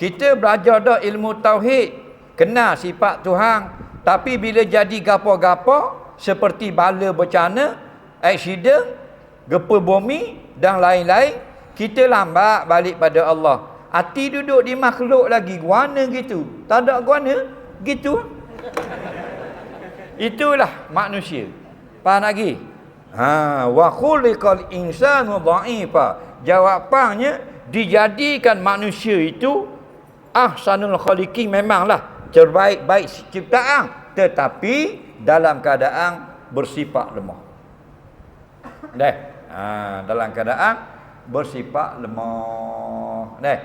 Kita belajar dah ilmu tauhid, kenal sifat Tuhan, tapi bila jadi gapo-gapo seperti bala bencana, aksiden, gempa bumi dan lain-lain, kita lambat balik pada Allah. Hati duduk di makhluk lagi, guana gitu. Tak ada guana, gitu. Itulah manusia. Faham lagi? Ha, wa khuliqal insanu dha'ifa. Jawapannya dijadikan manusia itu ahsanul khaliqin memanglah terbaik-baik ciptaan tetapi dalam keadaan bersifat lemah. Deh. Ha, dalam keadaan bersifat lemah. Deh.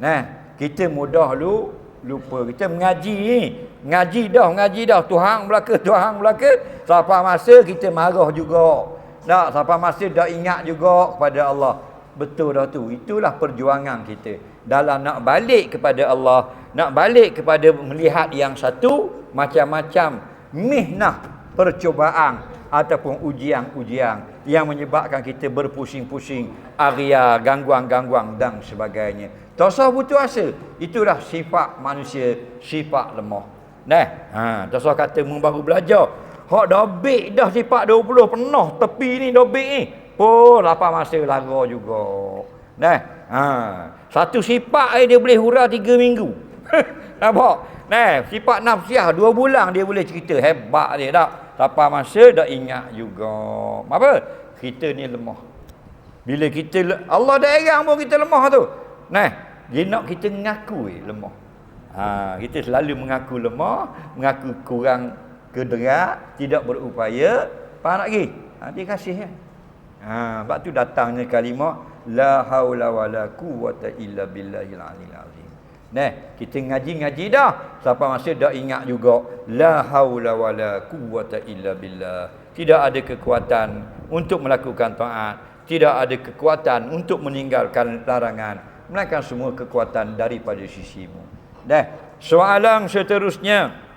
Nah, kita mudah lu lupa kita mengaji ni. Ngaji dah, ngaji dah. Tuhan belaka, Tuhan belaka. Sampai masa kita marah juga. Tak, sampai masa dah ingat juga kepada Allah. Betul dah tu. Itulah perjuangan kita. Dalam nak balik kepada Allah. Nak balik kepada melihat yang satu. Macam-macam mihnah percobaan ataupun ujian-ujian yang menyebabkan kita berpusing-pusing, aria, gangguan-gangguan dan sebagainya. Tasawuf itu asa. Itulah sifat manusia, sifat lemah. Nah, ha, tasawuf kata baru belajar. Hak dobek dah sifat 20 penuh tepi ni dobek ni. Pun lapar masa lara juga. Nah, ha, satu sifat dia boleh hura 3 minggu. Nampak? Nah, sifat nafsiah dua bulan dia boleh cerita hebat dia tak. Tapa masa dah ingat juga. Apa? Kita ni lemah. Bila kita Allah dah erang pun kita lemah tu. Nah, dia nak kita mengaku eh, lemah. Ha, kita selalu mengaku lemah, mengaku kurang kederat, tidak berupaya. Faham tak lagi? Ha, dia kasih ya. Ha, sebab tu datangnya kalimah la haula wala quwwata illa billahil aliyil azim. Nah, kita ngaji-ngaji dah. Sampai masa dah ingat juga. La haula wa la quwwata illa billah. Tidak ada kekuatan untuk melakukan taat. Tidak ada kekuatan untuk meninggalkan larangan. Melainkan semua kekuatan daripada sisimu. Dah. Soalan seterusnya.